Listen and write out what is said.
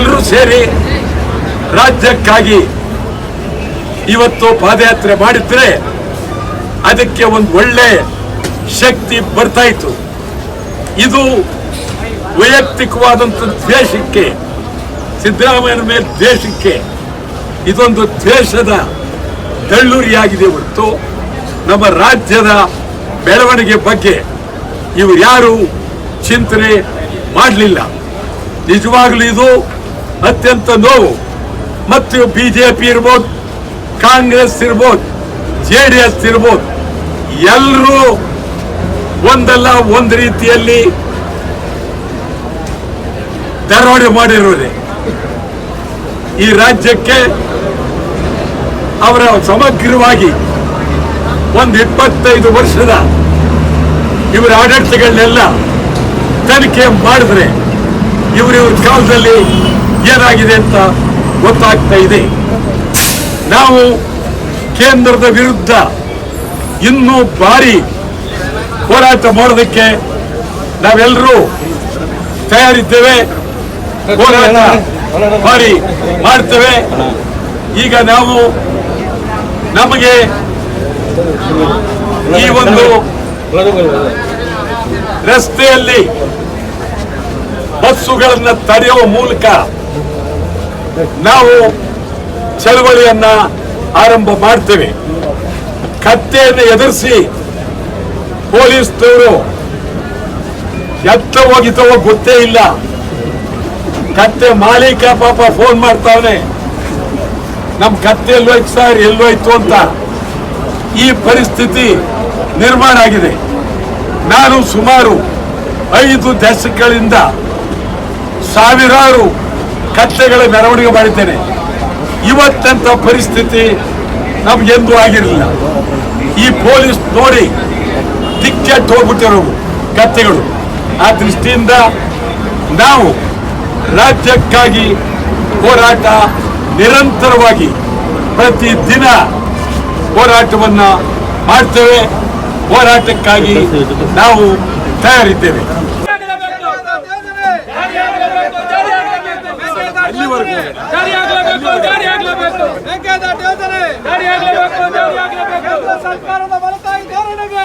ನಾವೆಲ್ಲರೂ ಸೇರಿ ರಾಜ್ಯಕ್ಕಾಗಿ ಇವತ್ತು ಪಾದಯಾತ್ರೆ ಮಾಡಿದ್ರೆ ಅದಕ್ಕೆ ಒಂದು ಒಳ್ಳೆ ಶಕ್ತಿ ಬರ್ತಾ ಇತ್ತು. ಇದು ವೈಯಕ್ತಿಕವಾದಂಥ ದ್ವೇಷಕ್ಕೆ, ಸಿದ್ದರಾಮಯ್ಯನ ಮೇಲೆ ದ್ವೇಷಕ್ಕೆ ಇದೊಂದು ದ್ವೇಷದ ದಳ್ಳೂರಿಯಾಗಿದೆ ಹೊರತು ನಮ್ಮ ರಾಜ್ಯದ ಬೆಳವಣಿಗೆ ಬಗ್ಗೆ ಇವರು ಯಾರು ಚಿಂತನೆ ಮಾಡಲಿಲ್ಲ. ನಿಜವಾಗ್ಲೂ ಇದು ಅತ್ಯಂತ ನೋವು ಮತ್ತು ಬಿಜೆಪಿ ಇರ್ಬೋದು, ಕಾಂಗ್ರೆಸ್ ಇರ್ಬೋದು, ಜೆ ಡಿ ಎಸ್ ಇರ್ಬೋದು ಎಲ್ಲರೂ ಒಂದಲ್ಲ ಒಂದು ರೀತಿಯಲ್ಲಿ ದರೋಡೆ ಮಾಡಿರುವುದೇ. ಈ ರಾಜ್ಯಕ್ಕೆ ಅವರ ಸಮಗ್ರವಾಗಿ ಒಂದು ಇಪ್ಪತ್ತೈದು ವರ್ಷದ ಇವರ ಆಡಳಿತಗಳನ್ನೆಲ್ಲ ತನಿಖೆ ಮಾಡಿದ್ರೆ ಇವರಿವ್ರ ಕಾಲದಲ್ಲಿ ಏನಾಗಿದೆ ಅಂತ ಗೊತ್ತಾಗ್ತಾ ಇದೆ. ನಾವು ಕೇಂದ್ರದ ವಿರುದ್ಧ ಇನ್ನೂ ಭಾರಿ ಹೋರಾಟ ಮಾಡೋದಕ್ಕೆ ನಾವೆಲ್ಲರೂ ತಯಾರಿದ್ದೇವೆ. ಹೋರಾಟ ಭಾರಿ ಮಾಡ್ತೇವೆ. ಈಗ ನಾವು ನಮಗೆ ಈ ಒಂದು ರಸ್ತೆಯಲ್ಲಿ ಬಸ್ಸುಗಳನ್ನು ತಡೆಯುವ ಮೂಲಕ ನಾವು ಚಳವಳಿಯನ್ನ ಆರಂಭ ಮಾಡ್ತೇವೆ. ಕತ್ತೆಯನ್ನು ಎದುರಿಸಿ ಪೊಲೀಸ್ನವರು ಎತ್ತ ಹೋಗಿತವೋ ಗೊತ್ತೇ ಇಲ್ಲ. ಕತ್ತೆ ಮಾಲೀಕ ಪಾಪ ಫೋನ್ ಮಾಡ್ತಾವನೆ. ನಮ್ಮ ಕತ್ತೆ ಎಲ್ಲೋಯ್ತು ಸರ್, ಎಲ್ಲೋಯ್ತು ಅಂತ ಈ ಪರಿಸ್ಥಿತಿ ನಿರ್ಮಾಣ ಆಗಿದೆ. ನಾನು ಸುಮಾರು ಐದು ದಶಕಗಳಿಂದ ಸಾವಿರಾರು ಕತ್ತೆಗಳ ಮೆರವಣಿಗೆ ಮಾಡಿದ್ದೇನೆ. ಇವತ್ತಂತ ಪರಿಸ್ಥಿತಿ ನಮ್ಗೆಂದೂ ಆಗಿರಲಿಲ್ಲ. ಈ ಪೊಲೀಸ್ ನೋಡಿ ದಿಕ್ಕೆಟ್ಟು ಹೋಗ್ಬಿಟ್ಟಿರೋವು ಕತ್ತೆಗಳು. ಆ ದೃಷ್ಟಿಯಿಂದ ನಾವು ರಾಜ್ಯಕ್ಕಾಗಿ ಹೋರಾಟ ನಿರಂತರವಾಗಿ ಪ್ರತಿ ದಿನ ಹೋರಾಟವನ್ನು ಮಾಡ್ತೇವೆ. ಹೋರಾಟಕ್ಕಾಗಿ ನಾವು ತಯಾರಿದ್ದೇವೆ. ಅಲ್ಲಿವರೆಗೂ ಮೇಕೆದಾಟು ಯೋಜನೆ. ಕೇಂದ್ರ ಸರ್ಕಾರದ ಬಲತಾಯಿ ಧೋರಣೆಗೆ.